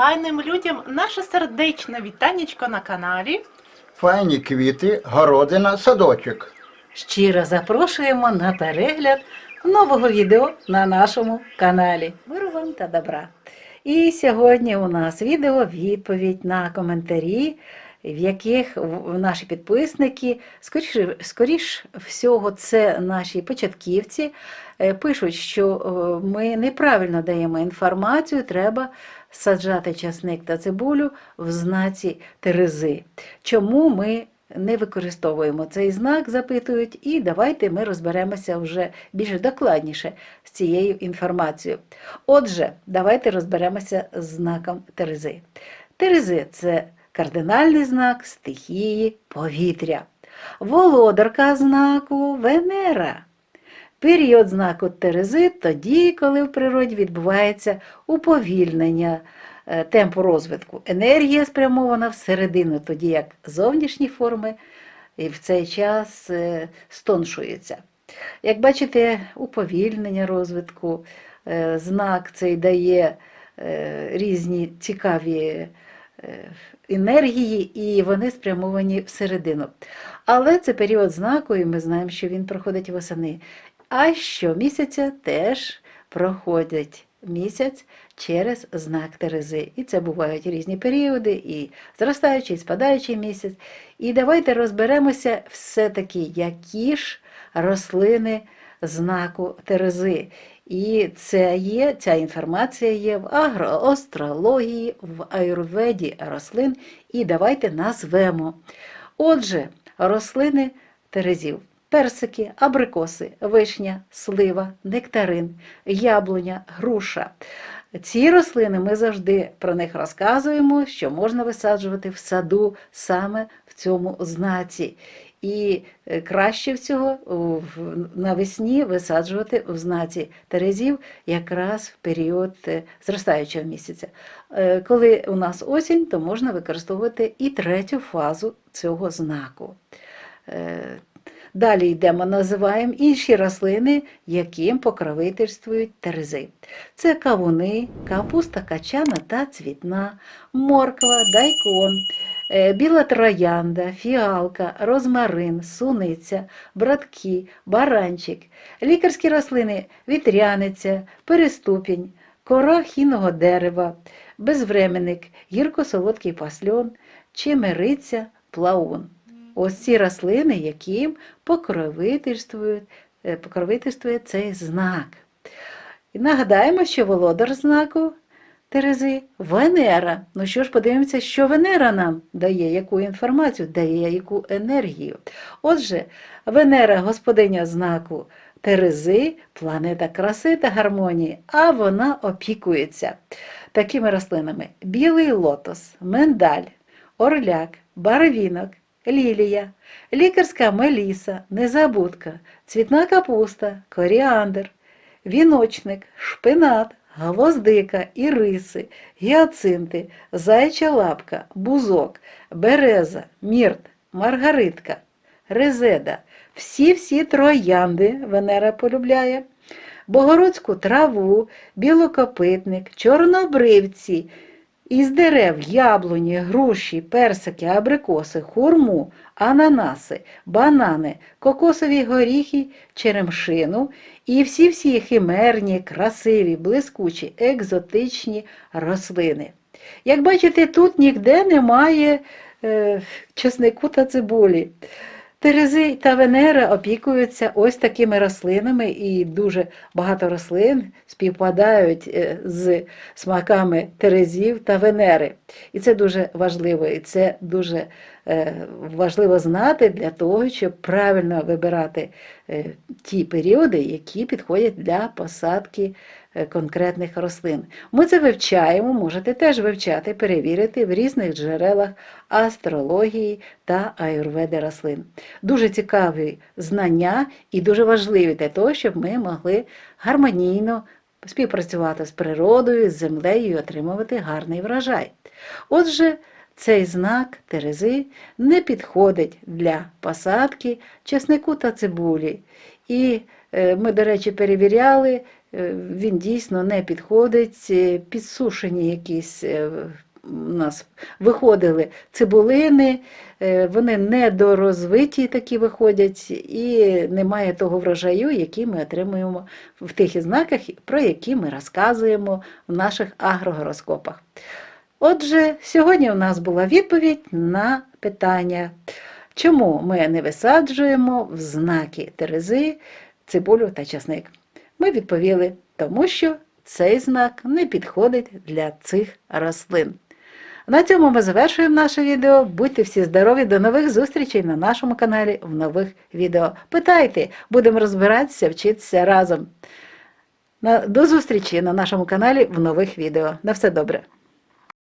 файним людям наше сердечне вітанечко на каналі. Файні квіти, городина, садочок. Щиро запрошуємо на перегляд нового відео на нашому каналі. Миру вам та добра. І сьогодні у нас відео відповідь на коментарі, в яких наші підписники, скоріш, скоріш всього, це наші початківці, е, пишуть, що е, ми неправильно даємо інформацію, треба саджати часник та цибулю в знаці Терези. Чому ми не використовуємо цей знак, запитують, і давайте ми розберемося вже більш докладніше з цією інформацією. Отже, давайте розберемося з знаком Терези. Терези це кардинальний знак стихії повітря. Володарка знаку Венера. Період знаку Терези тоді, коли в природі відбувається уповільнення е, темпу розвитку. Енергія спрямована всередину, тоді як зовнішні форми і в цей час е, стоншуються. Як бачите, уповільнення розвитку, е, знак цей дає різні цікаві енергії, і вони спрямовані всередину. Але це період знаку, і ми знаємо, що він проходить восени. А щомісяця теж проходить місяць через знак Терези. І це бувають різні періоди, і зростаючий, і спадаючий місяць. І давайте розберемося все-таки, які ж рослини знаку Терези. І це є, ця інформація є в агроастрології, в аюрведі рослин. І давайте назвемо. Отже, рослини Терезів. Персики, абрикоси, вишня, слива, нектарин, яблуня, груша. Ці рослини ми завжди про них розказуємо, що можна висаджувати в саду саме в цьому знаці. І е, краще всього навесні висаджувати в знаці Терезів якраз в період е, зростаючого місяця. Е, Коли у нас осінь, то можна використовувати і третю фазу цього знаку. Далі йдемо, називаємо інші рослини, яким покровительствують терези. Це кавуни, капуста качана та цвітна, морква, дайкон, біла троянда, фіалка, розмарин, суниця, братки, баранчик, лікарські рослини вітряниця, переступінь, кора хіного дерева, безвременник, гірко-солодкий пасльон, чимериця, плаун. Ось ці рослини, яким покровительствують, е, покровительствує цей знак. І нагадаємо, що володар знаку Терези Венера. Ну що ж, подивимося, що Венера нам дає, яку інформацію, дає яку енергію. Отже, Венера господиня знаку Терези, планета краси та гармонії, а вона опікується такими рослинами: білий лотос, миндаль, орляк, барвінок, лілія, лікарська меліса, незабудка, цвітна капуста, коріандр, віночник, шпинат, гвоздика, іриси, гіацинти, зайча лапка, бузок, береза, мірт, маргаритка, резеда. Всі-всі троянди Венера полюбляє, богородську траву, білокопитник, чорнобривці, із дерев яблуні, груші, персики, абрикоси, хурму, ананаси, банани, кокосові горіхи, черемшину і всі-всі химерні, красиві, блискучі, екзотичні рослини. Як бачите, тут ніде немає е, чеснику та цибулі. Терези та Венера опікуються ось такими рослинами, і дуже багато рослин співпадають е, з смаками Терезів та Венери. І це дуже важливо, і це дуже важливо знати для того, щоб правильно вибирати е, ті періоди, які підходять для посадки е, конкретних рослин. Ми це вивчаємо, можете теж вивчати, перевірити в різних джерелах астрології та аюрведи рослин. Дуже цікаві знання і дуже важливі для того, щоб ми могли гармонійно співпрацювати з природою, з землею і отримувати гарний врожай. Отже, цей знак Терези не підходить для посадки чеснику та цибулі. І е, ми, до речі, перевіряли, е, він дійсно не підходить. Е, Підсушені якісь у нас виходили цибулини, вони недорозвиті такі виходять, і немає того врожаю, який ми отримуємо в тих знаках, про які ми розказуємо в наших агрогороскопах. Отже, сьогодні у нас була відповідь на питання, чому ми не висаджуємо в знаки Терези цибулю та часник. Ми відповіли, тому що цей знак не підходить для цих рослин. На цьому ми завершуємо наше відео. Будьте всі здорові, до нових зустрічей на нашому каналі в нових відео. Питайте, будемо розбиратися, вчитися разом. До зустрічі на нашому каналі в нових відео. На все добре!